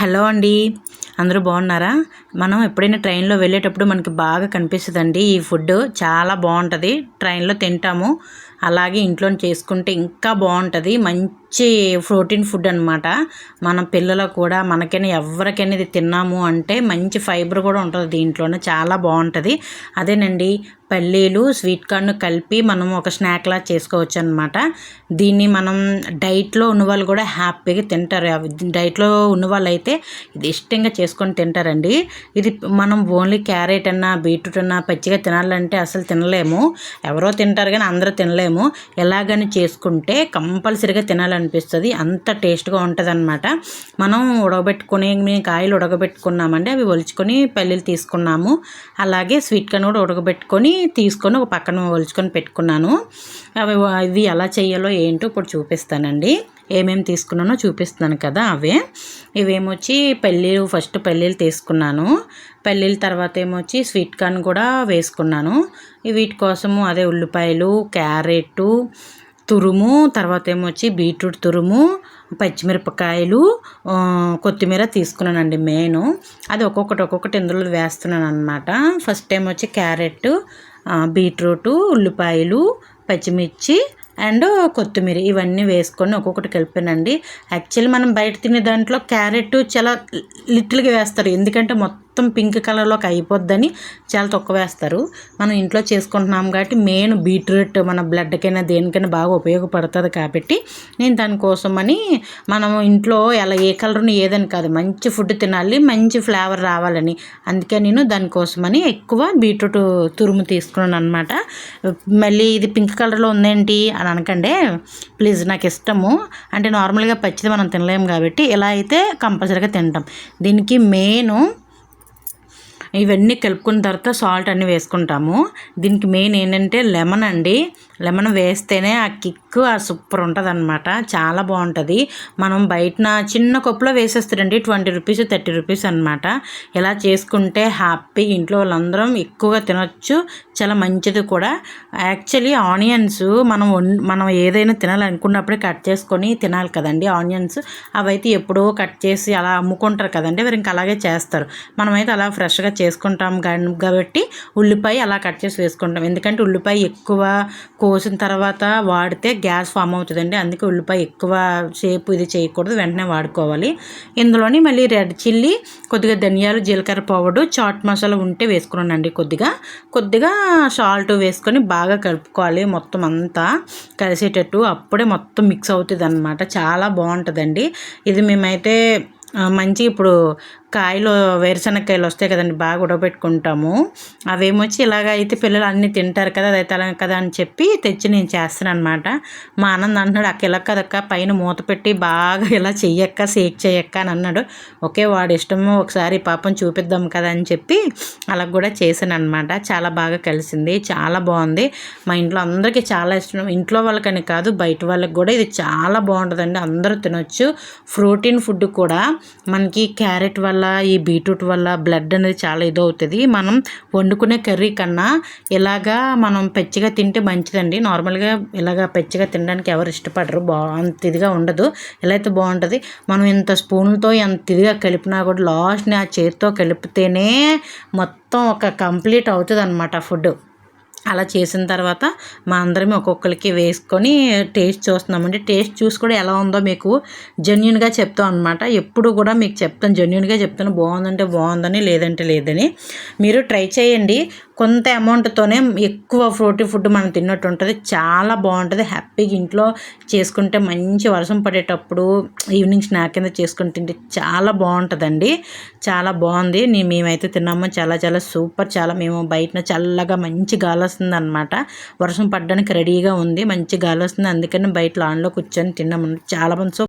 Hello అండి. అందరూ బాగున్నారా? మనం ఎప్పుడైనా ట్రైన్లో వెళ్ళేటప్పుడు మనకి బాగా కనిపిస్తుందండి ఈ ఫుడ్ చాలా బాగుంటుంది. ట్రైన్లో తింటాము. అలాగే ఇంట్లో చేసుకుంటే ఇంకా బాగుంటుంది. మంచి ప్రోటీన్ ఫుడ్ అనమాట మన పిల్లలకు కూడా మనకైనా ఎవరికైనా ఇది తిన్నాము అంటే మంచి ఫైబర్ కూడా ఉంటుంది దీంట్లోనే. చాలా బాగుంటుంది. అదేనండి పల్లీలు స్వీట్ కార్న్ కలిపి మనం ఒక స్నాక్లా చేసుకోవచ్చు అనమాట దీన్ని మనం డైట్లో ఉన్న వాళ్ళు కూడా హ్యాపీగా తింటారు. డైట్లో ఉన్న వాళ్ళు అయితే ఇది ఇష్టంగా చేసుకొని తింటారండి. ఇది మనం ఓన్లీ క్యారెట్ అన్నా బీట్రూట్ అన్నా పచ్చిగా తినాలంటే అసలు తినలేము. ఎవరో తింటారు కానీ అందరూ తినలేము. ఎలాగని చేసుకుంటే కంపల్సరీగా తినాలనిపిస్తుంది. అంత టేస్ట్గా ఉంటుంది అనమాట మనం ఉడకబెట్టుకుని కాయలు ఉడకబెట్టుకున్నామండి. అవి ఒలుచుకొని పల్లీలు తీసుకున్నాము. అలాగే స్వీట్ కార్న్ కూడా ఉడకబెట్టుకొని తీసుకొని ఒక పక్కన ఒలుచుకొని పెట్టుకున్నాను. అవి ఇవి ఎలా చేయాలో ఏంటో ఇప్పుడు చూపిస్తానండి. ఏమేమి తీసుకున్నానో చూపిస్తున్నాను కదా అవే. ఇవేమొచ్చి పెళ్ళిళ్ళు ఫస్ట్ పెళ్ళిళ్ళు తీసుకున్నాను. పెళ్ళిళ్ళ తర్వాత ఏమొచ్చి స్వీట్ కార్న్ కూడా వేసుకున్నాను. వీటి కోసము అదే ఉల్లిపాయలు క్యారెట్ తురుము తర్వాత ఏమొచ్చి బీట్రూట్ తురుము పచ్చిమిరపకాయలు కొత్తిమీర తీసుకున్నానండి మెయిన్. అది ఒక్కొక్కటి ఒక్కొక్కటి ఇందులో వేస్తున్నాను అనమాట ఫస్ట్ టైం వచ్చి క్యారెట్ బీట్రూటు ఉల్లిపాయలు పచ్చిమిర్చి అండ్ కొత్తిమీర ఇవన్నీ వేసుకొని ఒక్కొక్కటి కలిపానండి. యాక్చువల్లీ మనం బయట తినే దాంట్లో క్యారెట్ చాలా లిటిల్గా వేస్తారు. ఎందుకంటే మొత్తం మొత్తం పింక్ కలర్లోకి అయిపోద్దని చాలా తక్కువ వేస్తారు. మనం ఇంట్లో చేసుకుంటున్నాం కాబట్టి మెయిన్ బీట్రూట్ మన బ్లడ్కైనా దేనికైనా బాగా ఉపయోగపడుతుంది కాబట్టి నేను దానికోసమని మనం ఇంట్లో ఎలా ఏ కలర్ని ఏదని కాదు మంచి ఫుడ్ తినాలి మంచి ఫ్లేవర్ రావాలని. అందుకే నేను దానికోసమని ఎక్కువ బీట్రూట్ తురుము తీసుకున్నాను అనమాట మళ్ళీ ఇది పింక్ కలర్లో ఉందేంటి అని అనకండి ప్లీజ్ నాకు ఇష్టము. అంటే నార్మల్గా పచ్చిది మనం తినలేము కాబట్టి ఇలా అయితే కంపల్సరీగా తింటాం. దీనికి మెయిన్ ఇవన్నీ కలుపుకున్న తర్వాత సాల్ట్ అన్నీ వేసుకుంటాము. దీనికి మెయిన్ ఏంటంటే లెమన్ అండి. లెమన్ వేస్తేనే ఆ కిక్ ఆ సూపర్ ఉంటుంది అనమాట చాలా బాగుంటుంది. మనం బయటన చిన్న కప్పులో వేసేస్తారండి. ట్వంటీ రూపీస్ థర్టీ రూపీస్ అనమాట ఇలా చేసుకుంటే హ్యాపీ. ఇంట్లో వాళ్ళందరం ఎక్కువగా తినొచ్చు. చాలా మంచిది కూడా. యాక్చువల్లీ ఆనియన్స్ మనం మనం ఏదైనా తినాలనుకున్నప్పుడే కట్ చేసుకొని తినాలి కదండి ఆనియన్స్. అవైతే ఎప్పుడో కట్ చేసి అలా అమ్ముకుంటారు కదండి. వారు ఇంకా అలాగే చేస్తారు. మనమైతే అలా ఫ్రెష్గా చేసుకుంటాం కాబట్టి ఉల్లిపాయ అలా కట్ చేసి వేసుకుంటాం. ఎందుకంటే ఉల్లిపాయ ఎక్కువ కోసిన తర్వాత వాడితే గ్యాస్ ఫామ్ అవుతుందండి. అందుకే ఉల్లిపాయ ఎక్కువ సేపు ఇది చేయకూడదు వెంటనే వాడుకోవాలి. ఇందులోని మళ్ళీ రెడ్ చిల్లీ కొద్దిగా ధనియాలు జీలకర్ర పౌడర్ చాట్ మసాలా ఉంటే వేసుకున్నానండి కొద్దిగా. కొద్దిగా సాల్ట్ వేసుకొని బాగా కలుపుకోవాలి మొత్తం అంతా. కలిసేటట్టు అప్పుడే మొత్తం మిక్స్ అవుతుంది అనమాట చాలా బాగుంటుందండి. ఇది మేమైతే మంచి ఇప్పుడు కాయలు వేరుశనగకాయలు వస్తాయి కదండి బాగా ఉడకబెట్టుకుంటాము అవేమొచ్చి ఇలాగ అయితే పిల్లలు అన్నీ తింటారు కదా అదైతే అలా కదా అని చెప్పి తెచ్చి నేను చేస్తాను అనమాట మా ఆనంద్ అంటున్నాడు అక్క ఇలా కదక్క పైన మూత పెట్టి బాగా ఇలా చెయ్యక్క సేక్ చేయక్క అని అన్నాడు. ఓకే వాడి ఇష్టము ఒకసారి పాపం చూపిద్దాం కదా అని చెప్పి అలా కూడా చేశాను అనమాట చాలా బాగా కలిసింది చాలా బాగుంది. మా ఇంట్లో అందరికీ చాలా ఇష్టం. ఇంట్లో వాళ్ళకని కాదు బయట వాళ్ళకి కూడా ఇది చాలా బాగుంటుందండి. అందరూ తినొచ్చు. ప్రోటీన్ ఫుడ్ కూడా మనకి క్యారెట్ వల్ల వల్ల ఈ బీట్రూట్ వల్ల బ్లడ్ అనేది చాలా ఇదవుతుంది. మనం వండుకునే కర్రీ కన్నా ఇలాగా మనం పెచ్చిగా తింటే మంచిదండి. నార్మల్గా ఇలాగా పెచ్చిగా తినడానికి ఎవరు ఇష్టపడరు. బా అంత ఇదిగా ఉండదు. ఎలా అయితే బాగుంటుంది మనం ఇంత స్పూన్తో ఎంత ఇదిగా కలిపినా కూడా లాస్ట్ని ఆ చేతితో కలిపితేనే మొత్తం ఒక కంప్లీట్ అవుతుంది అనమాట ఫుడ్ అలా చేసిన తర్వాత మా అందరం ఒక్కొక్కరికి వేసుకొని టేస్ట్ చూస్తున్నామండి. టేస్ట్ చూసి కూడా ఎలా ఉందో మీకు జెన్యున్గా చెప్తాం అనమాట ఎప్పుడు కూడా మీకు చెప్తాను జెన్యున్గా చెప్తాను. బాగుందంటే బాగుందని లేదంటే లేదని మీరు ట్రై చేయండి. కొంత అమౌంట్తోనే ఎక్కువ ఫ్రూటీ ఫుడ్ మనం తిన్నట్టు ఉంటుంది. చాలా బాగుంటుంది. హ్యాపీగా ఇంట్లో చేసుకుంటే మంచి వర్షం పడేటప్పుడు ఈవినింగ్ స్నాక్ కింద చేసుకుని తింటే చాలా బాగుంటుందండి. చాలా బాగుంది. మేమైతే తిన్నాము. చాలా చాలా సూపర్. చాలా మేము బయటన చల్లగా మంచి గాలి వస్తుంది అనమాట వర్షం పడడానికి రెడీగా ఉంది. మంచి గాలి వస్తుంది అందుకని బయట లాన్లో కూర్చొని తిన్నాము చాలా మంది